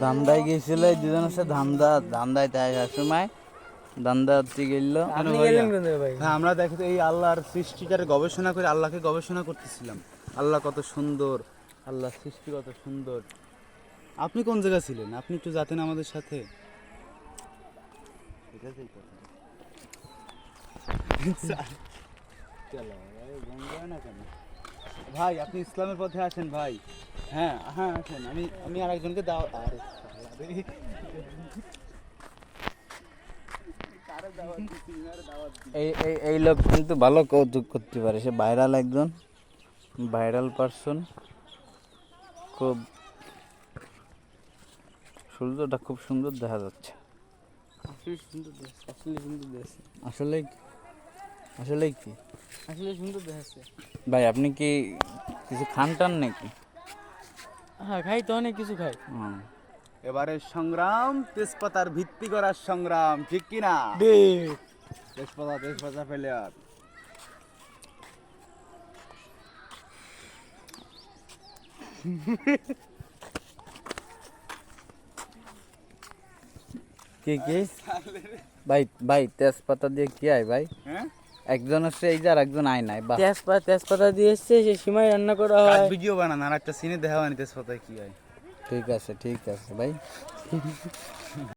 ধান্দায় গেছিল এই দুজন হচ্ছে ধান্দা ধান্দায় তাই সময় ধান্দা হচ্ছে গেল। হ্যাঁ আমরা দেখো তো এই আল্লাহর সৃষ্টিটার গবেষণা করে আল্লাহকে গবেষণা করতেছিলাম। আল্লাহ কত সুন্দর আল্লাহর সৃষ্টি কত সুন্দর। আপনি কোন জায়গায় ছিলেন? আপনি একটু যাতেন আমাদের সাথে। চলো, না কেন? ভাই আপনি ইসলামের পথে আছেন ভাই। হ্যাঁ হ্যাঁ আছেন। আমি আমি আর একজনকে দাও আরে। এই এই এই লোক কিন্তু ভালো কৌতুক করতে পারে। সে ভাইরাল একজন ভাইরাল পারসন। খুব সূর্যটা খুব সুন্দর দেখা যাচ্ছে। আসলে সুন্দর আসলে সুন্দর আসলে আসলে কি? আসলে সুন্দর দেখাচ্ছে। ভাই আপনি কি কিছু খান টান নাকি? হ্যাঁ খাই তো অনেক কিছু খাই। এবারে সংগ্রাম তেজপাতার ভিত্তি করার সংগ্রাম ঠিক কি না তেজপাতা তেজপাতা ফেলে আর কি কি ভাই ভাই তেজপাতা দিয়ে কি হয় ভাই? হ্যাঁ? একজন হচ্ছে এই যে আর একজন আয় নাই বা তেজপাতা তেজপাতা দিয়ে এসছে সে সীমায় রান্না করা হয়। ভিডিও বানান? আর একটা সিনে দেখা হয়নি তেজপাতায় কি হয়? ঠিক আছে ঠিক আছে ভাই।